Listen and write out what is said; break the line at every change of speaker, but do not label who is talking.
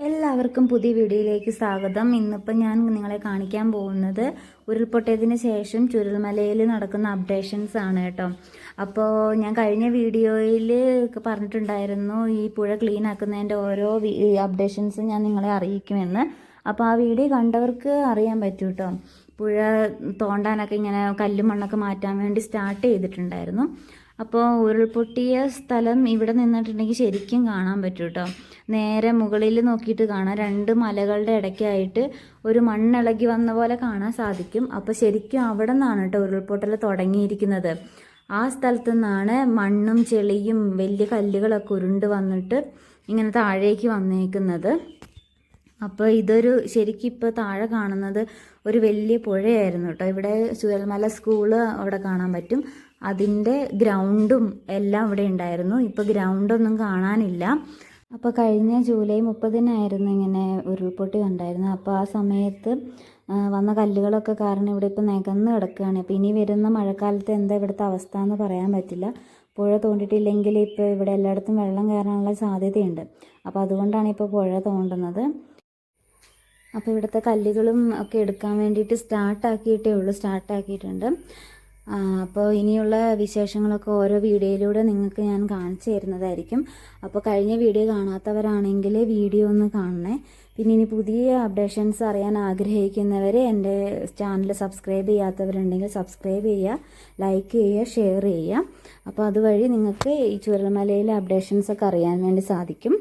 എല്ലാവർക്കും പുതിയ വീഡിയോയിലേക്ക് സ്വാഗതം. ഇന്നിപ്പോൾ ഞാൻ നിങ്ങളെ കാണിക്കാൻ പോകുന്നത് ഉരുൾപൊട്ടിയതിന് ശേഷം ചുരുൾമലയിൽ നടക്കുന്ന അപ്ഡേഷൻസ് ആണ് കേട്ടോ. അപ്പോൾ ഞാൻ കഴിഞ്ഞ വീഡിയോയിൽ പറഞ്ഞിട്ടുണ്ടായിരുന്നു ഈ പുഴ ക്ലീൻ ആക്കുന്നതിന്റെ ഓരോ അപ്ഡേഷൻസും ഞാൻ നിങ്ങളെ അറിയിക്കുമെന്ന്. അപ്പോൾ ആ വീഡിയോ കണ്ടവർക്ക് അറിയാൻ പറ്റും കേട്ടോ. പുഴ തോണ്ടാനൊക്കെ ഇങ്ങനെ കല്ലും മണ്ണൊക്കെ മാറ്റാൻ വേണ്ടി സ്റ്റാർട്ട് ചെയ്തിട്ടുണ്ടായിരുന്നു. അപ്പോൾ ഉരുൾപൊട്ടിയ സ്ഥലം ഇവിടെ നിന്നിട്ടുണ്ടെങ്കിൽ ശരിക്കും കാണാൻ പറ്റും കേട്ടോ നേരെ മുകളിൽ നോക്കിയിട്ട് കാണാം. രണ്ട് മലകളുടെ ഇടയ്ക്കായിട്ട് ഒരു മണ്ണിളകി വന്ന പോലെ കാണാൻ സാധിക്കും. അപ്പോൾ ശരിക്കും അവിടെ നിന്നാണ് കേട്ടോ ഉരുൾപൊട്ടൽ തുടങ്ങിയിരിക്കുന്നത്. ആ സ്ഥലത്തു നിന്നാണ് മണ്ണും ചെളിയും വലിയ കല്ലുകളൊക്കെ ഉരുണ്ട് വന്നിട്ട് ഇങ്ങനെ താഴേക്ക് വന്നേക്കുന്നത്. അപ്പോൾ ഇതൊരു ശരിക്കും ഇപ്പോൾ താഴെ കാണുന്നത് ഒരു വലിയ പുഴയായിരുന്നു കേട്ടോ. ഇവിടെ ചുരൽമല സ്കൂൾ അവിടെ കാണാൻ പറ്റും. അതിന്റെ ഗ്രൗണ്ടും എല്ലാം ഇവിടെ ഉണ്ടായിരുന്നു. ഇപ്പോൾ ഗ്രൗണ്ടൊന്നും കാണാനില്ല. അപ്പോൾ കഴിഞ്ഞ ജൂലൈ മുപ്പതിനായിരുന്നു ഇങ്ങനെ ഉരുൾപൊട്ടി ഉണ്ടായിരുന്നത് അപ്പോൾ ആ സമയത്ത് വന്ന കല്ലുകളൊക്കെ കാരണം ഇവിടെ ഇപ്പോൾ നികന്ന് കിടക്കുകയാണ്. അപ്പോൾ ഇനി വരുന്ന മഴക്കാലത്ത് എന്താ ഇവിടുത്തെ അവസ്ഥ എന്ന് പറയാൻ പറ്റില്ല. പുഴ തോണ്ടിട്ടില്ലെങ്കിൽ ഇപ്പോൾ ഇവിടെ എല്ലായിടത്തും വെള്ളം കയറാനുള്ള സാധ്യതയുണ്ട്. അപ്പോൾ അതുകൊണ്ടാണ് ഇപ്പോൾ പുഴ തോണ്ടുന്നത്. അപ്പോൾ ഇവിടുത്തെ കല്ലുകളും ഒക്കെ എടുക്കാൻ വേണ്ടിയിട്ട് സ്റ്റാർട്ടാക്കിയിട്ടേ ഉള്ളൂ സ്റ്റാർട്ടാക്കിയിട്ടുണ്ട് അപ്പോൾ ഇനിയുള്ള വിശേഷങ്ങളൊക്കെ ഓരോ വീഡിയോയിലൂടെ നിങ്ങൾക്ക് ഞാൻ കാണിച്ചു തരുന്നതായിരിക്കും. അപ്പോൾ കഴിഞ്ഞ വീഡിയോ കാണാത്തവരാണെങ്കിൽ വീഡിയോ ഒന്ന് കാണണേ. പിന്നെ ഇനി പുതിയ അപ്ഡേഷൻസ് അറിയാൻ ആഗ്രഹിക്കുന്നവർ എന്റെ ചാനൽ സബ്സ്ക്രൈബ് ചെയ്യാത്തവരുണ്ടെങ്കിൽ സബ്സ്ക്രൈബ് ചെയ്യുക ലൈക്ക് ചെയ്യുക ഷെയർ ചെയ്യുക. അപ്പോൾ അതുവഴി നിങ്ങൾക്ക് ഈ ചുരൽമലയിലെ അപ്ഡേഷൻസ് ഒക്കെ അറിയാൻ വേണ്ടി സാധിക്കും.